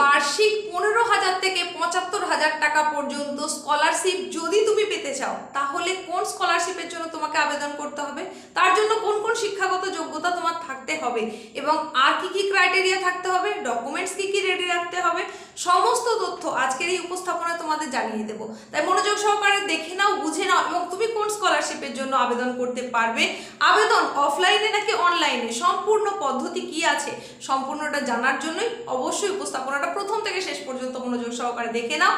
বার্ষিক পনেরো হাজার থেকে পঁচাত্তর হাজার টাকা পর্যন্ত স্কলারশিপ যদি তুমি পেতে চাও, তাহলে কোন স্কলারশিপের জন্য তোমাকে আবেদন করতে হবে? তার জন্য কোন কোন শিক্ষাগত যোগ্যতা তোমার থাকতে হবে? এবং আর কি কি ক্রাইটেরিয়া থাকতে হবে? ডকুমেন্টস কি সমস্ত তথ্য আজকের এই উপস্থাপনা তোমাদের জানিয়ে দেবো। তাই মনোযোগ সহকারে দেখে নাও, বুঝে নাও এবং তুমি কোন স্কলারশিপের জন্য আবেদন করতে পারবে? আবেদন অফলাইনে নাকি অনলাইনে সম্পূর্ণ পদ্ধতি কি আছে? সম্পূর্ণটা জানার জন্যই অবশ্যই উপস্থাপনাটা প্রথম থেকে শেষ পর্যন্ত মনোযোগ সহকারে দেখে নাও।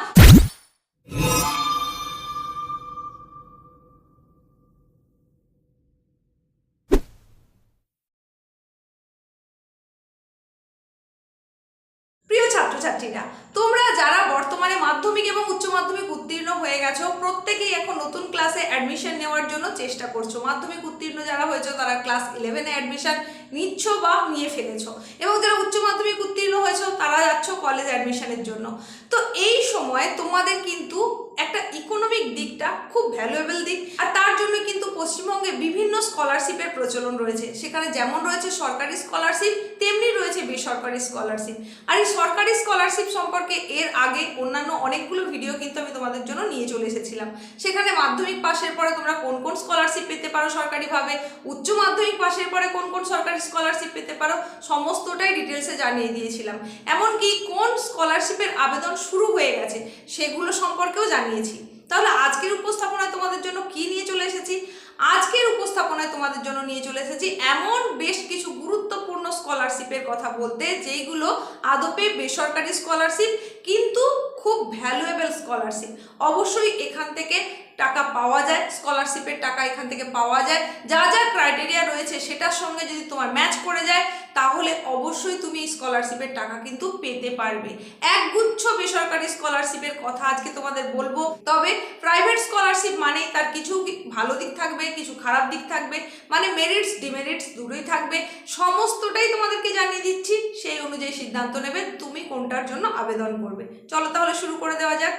প্রিয় ছাত্রছাত্রীরা তোমরা যারা বর্তমানে মাধ্যমিক এবং উচ্চ মাধ্যমিক উত্তীর্ণ হয়ে গেছো, প্রত্যেকেই এখন নতুন ক্লাসে অ্যাডমিশন নেওয়ার জন্য চেষ্টা করছ। মাধ্যমিক উত্তীর্ণ যারা হয়েছে, তারা ক্লাস ইলেভেনে অ্যাডমিশন নিচ্ছ বা নিয়ে ফেলেছো। এবং যারা উচ্চ মাধ্যমিক উত্তীর্ণ হয়েছো, তারা যাচ্ছ কলেজ অ্যাডমিশনের জন্য। তো এই সময় তোমাদের কিন্তু একটা ইকোনমিক দিকটা খুব ভ্যালুয়েবল দিক। আর তার জন্য কিন্তু পশ্চিমবঙ্গে বিভিন্ন স্কলারশিপের প্রচলন রয়েছে। সেখানে যেমন রয়েছে সরকারি স্কলারশিপ তেমনি রয়েছে বেসরকারি স্কলারশিপ আর এই সরকারি স্কলারশিপ সম্পর্কে এর আগে অন্যান্য অনেকগুলো ভিডিও কিন্তু আমি তোমাদের জন্য নিয়ে চলে এসেছিলাম। সেখানে মাধ্যমিক পাশের পরে তোমরা কোন কোন স্কলারশিপ পেতে পারো সরকারিভাবে, উচ্চ মাধ্যমিক পাশের পরে কোন কোন সরকারি স্কলারশিপ পেতে পারো, সমস্তটাই ডিটেলসে জানিয়ে দিয়েছিলাম। এমনকি কোন স্কলারশিপের আবেদন শুরু হয়ে গেছে সেগুলো সম্পর্কেও জানিয়েছি। তাহলে আজকের উপস্থাপনায় তোমাদের জন্য কি নিয়ে চলে এসেছি? আজকের উপস্থাপনায় তোমাদের জন্য নিয়ে চলে এসেছি এমন বেশ কিছু গুরুত্বপূর্ণ স্কলারশিপের কথা বলতে, যেইগুলো আদপে বেসরকারি স্কলারশিপ কিন্তু খুব ভ্যালুয়েবল স্কলারশিপ অবশ্যই এখান থেকে টাকা পাওয়া যায় স্কলারশিপের টাকা এখান থেকে পাওয়া যায়। যা যা ক্রাইটেরিয়া রয়েছে সেটার সঙ্গে যদি তোমার ম্যাচ করে যায়, তাহলে অবশ্যই তুমি স্কলারশিপের টাকা কিন্তু পেতে পারবে। একগুচ্ছ বেসরকারি স্কলারশিপের কথা আজকে তোমাদের বলব। তবে প্রাইভেট স্কলারশিপ মানেই তার কিছু ভালো দিক থাকবে, কিছু খারাপ দিক থাকবে মানে মেরিটস ডিমেরিটস দুটোই থাকবে। সমস্তটাই তোমাদেরকে জানিয়ে দিচ্ছি। সেই অনুযায়ী সিদ্ধান্ত নেবে। তুমি কোনটার জন্য আবেদন করবে। চলো তাহলে শুরু করে দেওয়া যাক।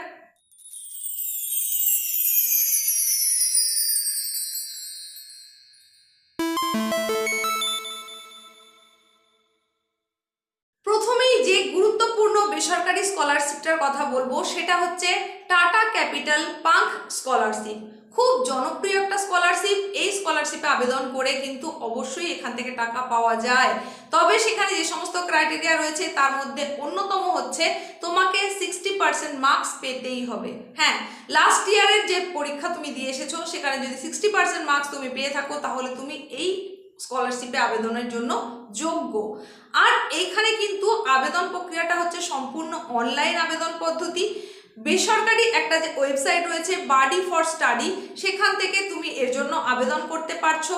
স্কলারশিপটার কথা বলব, সেটা হচ্ছে টাটা ক্যাপিটাল পাঙ্ক স্কলারশিপ খুব জনপ্রিয় একটা স্কলারশিপ এই স্কলারশিপে আবেদন করে কিন্তু অবশ্যই এখান থেকে টাকা পাওয়া যায়। তবে সেখানে যে সমস্ত ক্রাইটেরিয়া রয়েছে, তার মধ্যে অন্যতম হচ্ছে তোমাকে সিক্সটি পার্সেন্ট মার্কস পেতেই হবে। হ্যাঁ লাস্ট ইয়ারের যে পরীক্ষা তুমি দিয়ে এসেছ, সেখানে যদি সিক্সটি পার্সেন্ট মার্কস তুমি পেয়ে থাকো, তাহলে তুমি এই স্কলারশিপে আবেদনের জন্য যোগ্য। আর এইখানে কিন্তু আবেদন প্রক্রিয়াটা হচ্ছে সম্পূর্ণ অনলাইন আবেদন পদ্ধতি। বেসরকারি একটা যে ওয়েবসাইট রয়েছে, বাডি ফর স্টাডি, সেখান থেকে তুমি এর জন্য আবেদন করতে পারছ।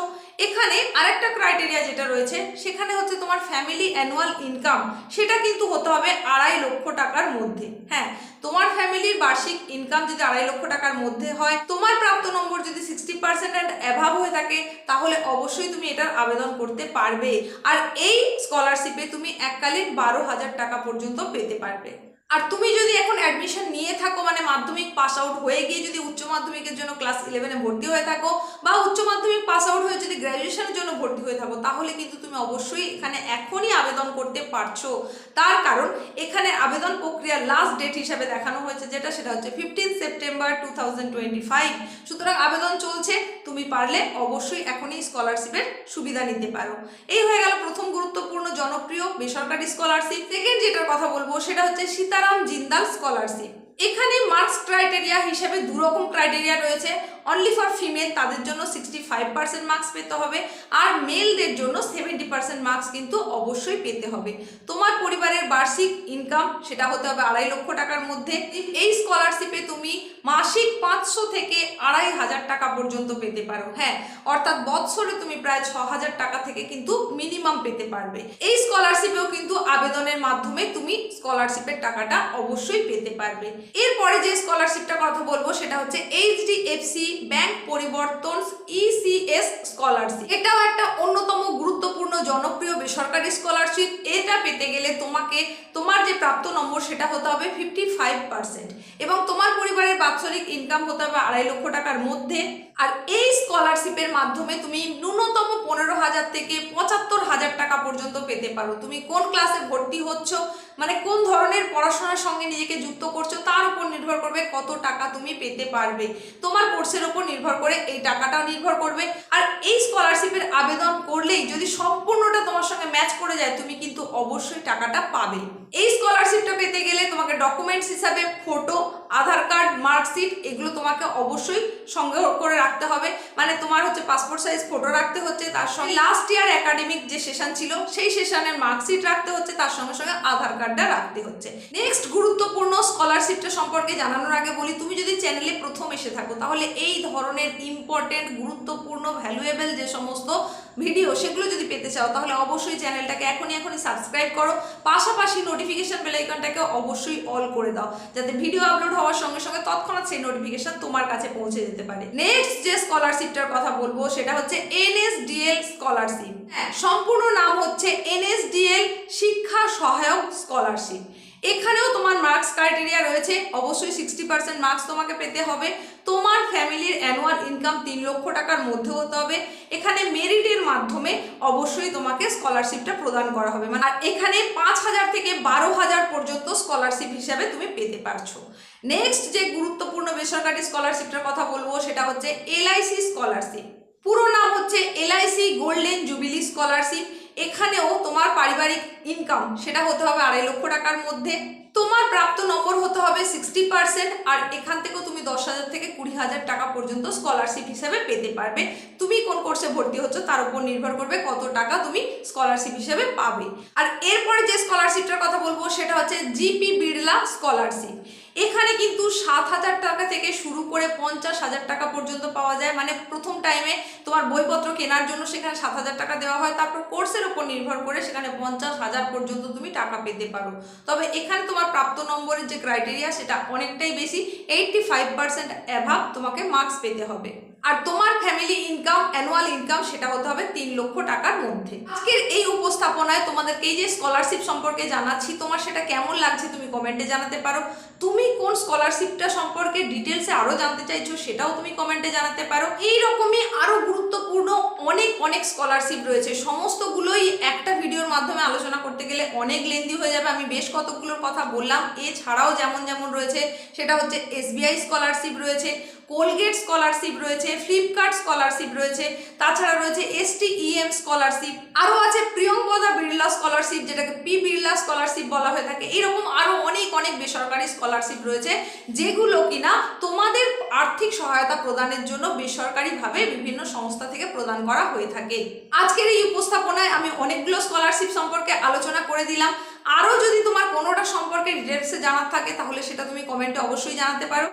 এখানে আরেকটা ক্রাইটেরিয়া যেটা রয়েছে, সেখানে হচ্ছে তোমার ফ্যামিলি অ্যানুয়াল ইনকাম। সেটা কিন্তু হতে হবে আড়াই লক্ষ টাকার মধ্যে। হ্যাঁ তোমার ফ্যামিলির বার্ষিক ইনকাম যদি আড়াই লক্ষ টাকার মধ্যে হয়, তোমার প্রাপ্ত নম্বর যদি সিক্সটি পার্সেন্ট অ্যান্ড অ্যাভাব হয়ে থাকে, তাহলে অবশ্যই তুমি এটার আবেদন করতে পারবে। আর এই স্কলারশিপে তুমি এককালীন বারো হাজার টাকা পর্যন্ত পেতে পারবে। আর তুমি যদি এখন অ্যাডমিশন নিয়ে থাকো মানে মাধ্যমিক পাস আউট হয়ে গিয়ে যদি উচ্চ মাধ্যমিকের জন্য ক্লাস ইলেভেনে ভর্তি হয়ে থাকো বা উচ্চ মাধ্যমিক পাস আউট হয়ে যদি গ্র্যাজুয়েশনের জন্য ভর্তি হয়ে থাকো, তাহলে কিন্তু তুমি অবশ্যই এখানে এখনই আবেদন করতে পারছ। তার কারণ, এখানে আবেদন প্রক্রিয়ার লাস্ট ডেট হিসাবে দেখানো হয়েছে, যেটা সেটা হচ্ছে ফিফটিন সেপ্টেম্বর টু সুতরাং আবেদন চলছে, তুমি পারলে অবশ্যই এখনই স্কলারশিপের সুবিধা নিতে পারো। এই হয়ে গেল প্রথম গুরুত্বপূর্ণ জনপ্রিয় বেসরকারি স্কলারশিপ সেকেন্ড যেটার কথা বলব, সেটা হচ্ছে সীতারাম জিন্দাল স্কলারশিপ। এখানে মার্কস ক্রাইটেরিয়া হিসেবে দু রকম ক্রাইটেরিয়া রয়েছে। অনলি ফর ফিমেল তাদের জন্য সিক্সটি ফাইভ পার্সেন্ট মার্কস পেতে হবে। আর মেলদের জন্য সেভেন্টি পার্সেন্ট মার্কস কিন্তু অবশ্যই পেতে হবে। তোমার পরিবারের বার্ষিক ইনকাম সেটা হতে হবে আড়াই লক্ষ টাকার মধ্যে। এই স্কলারশিপে তুমি মাসিক পাঁচশো থেকে আড়াই হাজার টাকা পর্যন্ত পেতে পারো। হ্যাঁ অর্থাৎ বৎসরে তুমি প্রায় ছ হাজার টাকা থেকে কিন্তু মিনিমাম পেতে পারবে। এই স্কলারশিপেও কিন্তু আবেদনের মাধ্যমে তুমি স্কলারশিপের টাকাটা অবশ্যই পেতে পারবে। এরপরে যে স্কলারশিপটা কথা বলব, সেটা হচ্ছে এইচডিএফসি ব্যাংক পরিবর্তন ইসিএস স্কলারশিপ এটাও একটা অন্যতম গুরুত্বপূর্ণ, জনপ্রিয় বেসরকারি স্কলারশিপ এটা পেতে গেলে তোমাকে, তোমার যে প্রাপ্ত নম্বর, সেটা হতে হবে ফিফটি ফাইভ পার্সেন্ট এবং তোমার পরিবারের বাৎসরিক ইনকাম হতে হবে আড়াই লক্ষ টাকার মধ্যে। আর এই স্কলারশিপের মাধ্যমে তুমি ন্যূনতম পনেরো হাজার থেকে পঁচাত্তর হাজার টাকা পর্যন্ত পেতে পারো। তুমি কোন ক্লাসে ভর্তি হচ্ছ? মানে কোন ধরনের পড়াশোনার সঙ্গে নিজেকে যুক্ত করছ, তার উপর নির্ভর করবে কত টাকা তুমি পেতে পারবে। তোমার কোর্সের উপর নির্ভর করে এই টাকাটাও নির্ভর করবে। আর এই স্কলারশিপের আবেদন করলেই যদি সম্পূর্ণটা তোমার সঙ্গে ম্যাচ করে যায়, তুমি কিন্তু অবশ্যই টাকাটা পাবে। এই স্কলারশিপটা পেতে গেলে তোমাকে ডকুমেন্টস হিসাবে ফটো আধার কার্ড, মার্কশিট, এগুলো তোমাকে অবশ্যই সঙ্গে করে রাখতে হবে। মানে তোমার হচ্ছে পাসপোর্ট সাইজ ফটো রাখতে হচ্ছে, তার সঙ্গে লাস্ট ইয়ার একাডেমিক যে সেশন ছিল, সেই সেশনের মার্কশিট রাখতে হচ্ছে, তার সঙ্গে সঙ্গে আধার কার্ডটা রাখতে হচ্ছে। নেক্সট গুরুত্বপূর্ণ স্কলারশিপটা সম্পর্কে জানানোর আগে বলি, তুমি যদি চ্যানেলে প্রথম এসে থাকো, তাহলে এই ধরনের ইম্পর্টেন্ট গুরুত্বপূর্ণ ভ্যালুয়েবল যে সমস্ত ভিডিও সেগুলো যদি পেতে চাও, তাহলে অবশ্যই চ্যানেলটাকে এখনই এখনই সাবস্ক্রাইব করো। পাশাপাশি নোটিফিকেশন বেল আইকনটাকে অবশ্যই অল করে দাও, যাতে ভিডিও আপলোড হওয়ার সঙ্গে সঙ্গে তৎক্ষণাৎ সেই নোটিফিকেশন তোমার কাছে পৌঁছে যেতে পারে। নেক্সট যে স্কলারশিপটার কথা বলব, সেটা হচ্ছে এনএসডিএল স্কলারশিপ হ্যাঁ সম্পূর্ণ নাম হচ্ছে এনএসডিএল শিক্ষা সহায়ক স্কলারশিপ এখানেও তোমার মার্কস ক্রাইটেরিয়া রয়েছে। অবশ্যই সিক্সটি পার্সেন্ট মার্কস তোমাকে পেতে হবে। তোমার ফ্যামিলির অ্যানুয়াল ইনকাম তিন লক্ষ টাকার মধ্যে হতে হবে। এখানে মেরিটের মাধ্যমে অবশ্যই তোমাকে স্কলারশিপটা প্রদান করা হবে। মানে আর এখানে পাঁচ হাজার থেকে বারো হাজার পর্যন্ত স্কলারশিপ হিসাবে তুমি পেতে পারছ। নেক্সট যে গুরুত্বপূর্ণ বেসরকারি স্কলারশিপটার কথা বলব, সেটা হচ্ছে এলআইসি স্কলারশিপ পুরো নাম হচ্ছে এলআইসি গোল্ডেন জুবিলি স্কলারশিপ এখানেও তোমার পারিবারিক ইনকাম সেটা হতে হবে আড়াই লক্ষ টাকার মধ্যে। তোমার প্রাপ্ত নম্বর হতে হবে সিক্সটি পার্সেন্ট আর এখান থেকেও তুমি দশ হাজার থেকে কুড়ি হাজার টাকা পর্যন্ত স্কলারশিপ হিসেবে পেতে পারবে। তুমি কোন কোর্সে ভর্তি হচ্ছ তার উপর নির্ভর করবে কত টাকা তুমি স্কলারশিপ হিসেবে পাবে। আর এরপরে যে স্কলারশিপটার কথা বলব, সেটা হচ্ছে জিপি বিড়লা স্কলারশিপ এখানে কিন্তু সাত হাজার থেকে শুরু করে পঞ্চাশ হাজার টাকা পর্যন্ত পাওয়া যায়। মানে প্রথম টাইমে তোমার বইপত্র কেনার জন্য সেখানে সাত হাজার টাকা দেওয়া হয়। তারপর কোর্সের উপর নির্ভর করে সেখানে পঞ্চাশ হাজার পর্যন্ত তুমি টাকা পেতে পারো। তবে এখানে তোমার প্রাপ্ত নম্বরের যে ক্রাইটেরিয়া সেটা অনেকটাই বেশি। এইটটি ফাইভ পার্সেন্ট অ্যাভাব তোমাকে মার্কস পেতে হবে। আর তোমার ফ্যামিলি ইনকাম অ্যানুয়াল ইনকাম সেটা হতে হবে তিন লক্ষ টাকার মধ্যে। আজকের এই উপস্থাপনায় তোমাদেরকে এই যে স্কলারশিপ সম্পর্কে জানাচ্ছি, তোমার সেটা কেমন লাগছে তুমি কমেন্টে জানাতে পারো। তুমি কোন স্কলারশিপটা সম্পর্কে ডিটেলসে আরও জানতে চাইছো, সেটাও তুমি কমেন্টে জানাতে পারো। এইরকমই আরও আরও গুরুত্বপূর্ণ অনেক অনেক স্কলারশিপ রয়েছে। সমস্তগুলোই একটা ভিডিওর মাধ্যমে আলোচনা করতে গেলে অনেক লেন্দি হয়ে যাবে। আমি বেশ কতগুলোর কথা বললাম। এছাড়াও যেমন যেমন রয়েছে, সেটা হচ্ছে এসবিআই স্কলারশিপ রয়েছে। কোলগেট স্কলারশিপ রয়েছে, ফ্লিপকার্ট স্কলারশিপ রয়েছে, তাছাড়া রয়েছে এসটি ইএম স্কলারশিপ, আরও আছে প্রিয়ঙ্কদা বিড়লা স্কলারশিপ, যেটাকে পি বিড়লা স্কলারশিপ বলা হয়ে থাকে। এরকম আরও অনেক অনেক বেসরকারি স্কলারশিপ রয়েছে, যেগুলো কিনা তোমাদের আর্থিক সহায়তা প্রদানের জন্য বেসরকারিভাবে বিভিন্ন সংস্থা থেকে প্রদান করা হয়ে থাকে। আজকের এই উপস্থাপনায় আমি অনেকগুলো স্কলারশিপ সম্পর্কে আলোচনা করে দিলাম। আরও যদি তোমার কোনোটা সম্পর্কে ডিটেলসে জানার থাকে, তাহলে সেটা তুমি কমেন্টে অবশ্যই জানাতে পারো।